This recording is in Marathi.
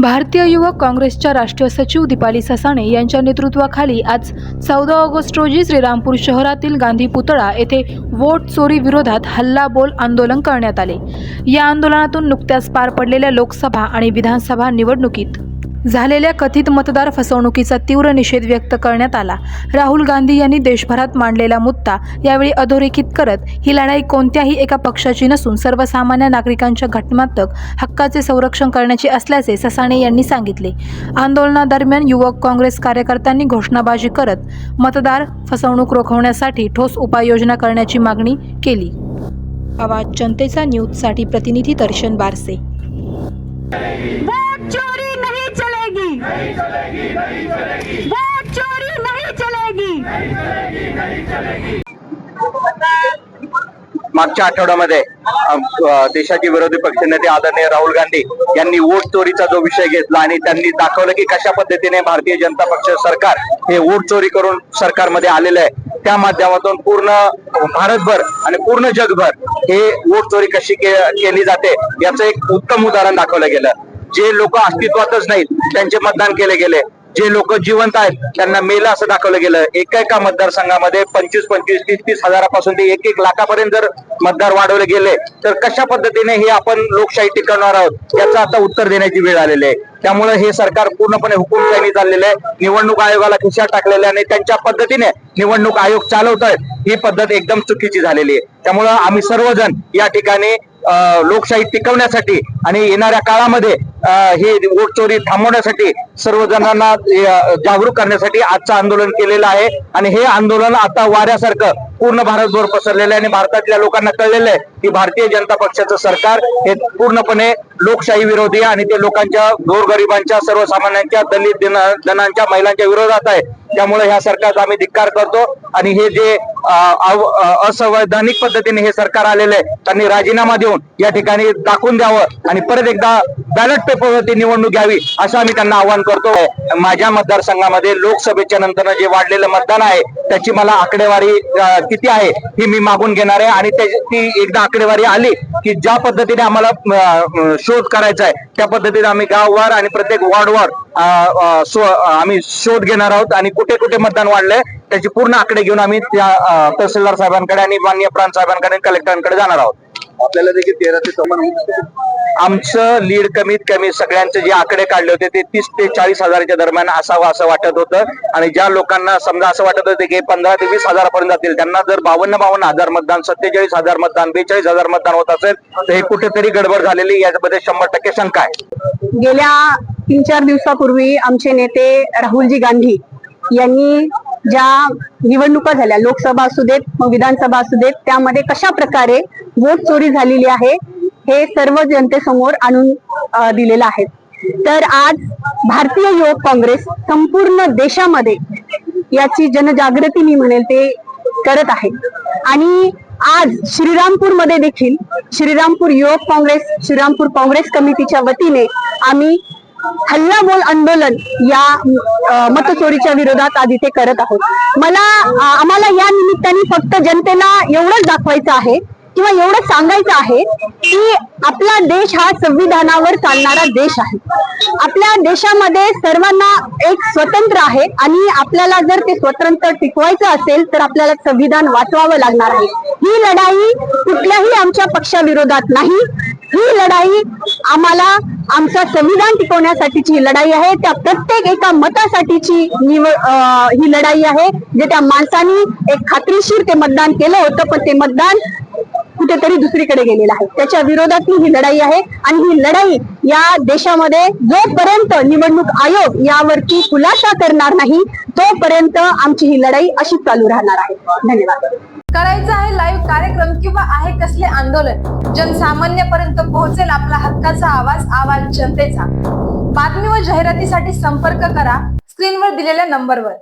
भारतीय युवक काँग्रेसच्या राष्ट्रीय सचिव दीपाली ससाणे यांच्या नेतृत्वाखाली आज चौदा ऑगस्ट रोजी श्रीरामपूर शहरातील गांधी पुतळा येथे वोट चोरी विरोधात हल्लाबोल आंदोलन करण्यात आले. या आंदोलनातून नुकत्याच पार पडलेल्या लोकसभा आणि विधानसभा निवडणुकीत झालेल्या कथित मतदार फसवणुकीचा तीव्र निषेध व्यक्त करण्यात आला. राहुल गांधी यांनी देशभरात मांडलेला मुद्दा यावेळी अधोरेखित करत ही लढाई कोणत्याही एका पक्षाची नसून सर्वसामान्य नागरिकांच्या घटनात्मक हक्काचे संरक्षण करण्याची असल्याचे ससाणे यांनी सांगितले. आंदोलनादरम्यान युवक काँग्रेस कार्यकर्त्यांनी घोषणाबाजी करत मतदार फसवणूक रोखवण्यासाठी ठोस उपाययोजना करण्याची मागणी केली. आवाज जनतेचा न्यूजसाठी प्रतिनिधी दर्शन बारसे. वोट चोरी नहीं चलेगी। मागच्या आठवड्यामध्ये देशाचे विरोधी पक्षनेते आदरणीय राहुल गांधी यांनी वोट चोरीचा जो विषय घेतला आणि त्यांनी दाखवलं की कशा पद्धतीने भारतीय जनता पक्ष सरकार हे वोट चोरी करून सरकारमध्ये आलेलं आहे. त्या माध्यमातून पूर्ण भारतभर आणि पूर्ण जगभर हे वोट चोरी कशी के- केली जाते याचं एक उत्तम उदाहरण दाखवलं गेलं. जे लोक अस्तित्वातच नाहीत त्यांचे मतदान केले गेले. जे लोक जिवंत आहेत त्यांना मेलं असं दाखवलं गेलं. एका एका मतदारसंघामध्ये पंचवीस पंचवीस तीस तीस हजारापासून ते एक एक लाखापर्यंत जर मतदार वाढवले गेले तर कशा पद्धतीने हे आपण लोकशाही टिकवणार आहोत याचं आता उत्तर देण्याची वेळ आलेली आहे. त्यामुळे हे सरकार पूर्णपणे हुकुमशाही चाललेलं आहे. निवडणूक आयोगाला खिशा टाकलेले आणि त्यांच्या पद्धतीने निवडणूक आयोग चालवत आहेत ही पद्धत एकदम चुकीची झालेली आहे. त्यामुळं आम्ही सर्वजण या ठिकाणी लोकशाही टिकवण्यासाठी आणि येणाऱ्या काळामध्ये अं, ही वोट चोरी थांबवण्यासाठी सर्वजणांना जणांना जागरूक करण्यासाठी आजचं आंदोलन केलेलं आहे. आणि हे आंदोलन आता वाऱ्यासारखं पूर्ण भारतभर पसरलेलं आहे आणि भारतातल्या लोकांना कळलेलं आहे की भारतीय जनता पक्षाचं सरकार हे पूर्णपणे लोकशाही विरोधी आणि ते लोकांच्या गोरगरिबांच्या सर्वसामान्यांच्या दलित जणांच्या जनांच्या महिलांच्या विरोधात आहे. त्यामुळे ह्या सरकारचा आम्ही धिक्कार करतो आणि हे जे असंवैधानिक पद्धतीने हे सरकार आलेलं आहे त्यांनी राजीनामा देऊन या ठिकाणी दाखवून द्यावं आणि परत एकदा बॅलेट पेपरवरती निवडणूक घ्यावी असं आम्ही त्यांना आवाहन करतो. माझ्या मतदारसंघामध्ये लोकसभेच्या नंतर जे वाढलेलं मतदान आहे त्याची मला आकडेवारी किती आहे ही मी मागून घेणार आहे. आणि ती एकदा आकडेवारी आली की ज्या पद्धतीने आम्हाला शोध करायचा आहे त्या पद्धतीने आम्ही गाववार आणि प्रत्येक वॉर्डवर आम्ही शोध घेणार आहोत. आणि कुठे कुठे मतदान वाढलंय त्याची पूर्ण आकडे घेऊन आम्ही त्या तहसीलदार साहेबांकडे आणि माननीय प्रांत साहेबांकडे कलेक्टरांकडे जाणार आहोत. आपल्याला देखील तेरा ते चौपन्न आमचं लीड कमीत कमी सगळ्यांचे जे आकडे काढले होते ते तीस ते चाळीस हजाराच्या दरम्यान असावं असं वाटत होतं. आणि ज्या लोकांना समजा असं वाटत होतं की पंधरा ते वीस हजारापर्यंत जातील त्यांना जर बावन्न बावन्न हजार मतदान सत्तेचाळीस हजार मतदान बेचाळीस हजार मतदान होत असेल तर हे कुठेतरी गडबड झालेली याच्यामध्ये शंभर टक्के शंका आहे. गेल्या तीन चार दिवसापूर्वी आमचे नेते राहुलजी गांधी यांनी ज्या निवडणुका झाल्या लोकसभा असू देत मग विधानसभा असू देत त्यामध्ये कशा प्रकारे वोट चोरी झालेली आहे. हे सर्व जनतेसमोर आणून दिलेलं आहे. तर आज भारतीय युवक काँग्रेस संपूर्ण देशामध्ये याची जनजागृती मी म्हणेल ते करत आहे. आणि आज श्रीरामपूरमध्ये देखील श्रीरामपूर युवक काँग्रेस श्रीरामपूर काँग्रेस कमिटीच्या वतीने आम्ही हल्लाबोल आंदोलन या मतचोरीच्या विरोधात आज इथे करत आहोत. मला आम्हाला या निमित्ताने फक्त जनतेला एवढंच दाखवायचं आहे किंवा एवढं सांगायचं आहे की आपला देश हा संविधानावर चालणारा देश आहे. आपल्या देशामध्ये सर्वांना एक स्वतंत्र आहे आणि आपल्याला जर ते स्वतंत्र टिकवायचं असेल तर आपल्याला संविधान वाचवावं लागणार आहे. ही लढाई कुठल्याही आमच्या पक्षाविरोधात नाही. ही लढाई आम्हाला आमचं संविधान टिकवण्यासाठीची लढाई आहे. त्या प्रत्येक एका मतासाठीची निवड अं, ही लढाई आहे. जे त्या माणसानी एक खात्रीशीर ते मतदान केलं होतं पण ते मतदान कुठेतरी दुसरीकडे गेलेलं आहे. त्याच्या विरोधातली ही लढाई आहे आणि ही लढाई या देशामध्ये जोपर्यंत निवडणूक आयोग यावरती खुलासा करणार नाही तोपर्यंत आमची ही लढाई अशी चालू राहणार आहे. धन्यवाद. करायचं आहे लाईव्ह कार्यक्रम किंवा आहे कसले आंदोलन? जनसामान्यपर्यंत पोहोचेल आपला हक्काचा आवाज आवाज जनतेचा. बातमी व जाहिरातीसाठी संपर्क करा. स्क्रीनवर दिलेल्या नंबरवर.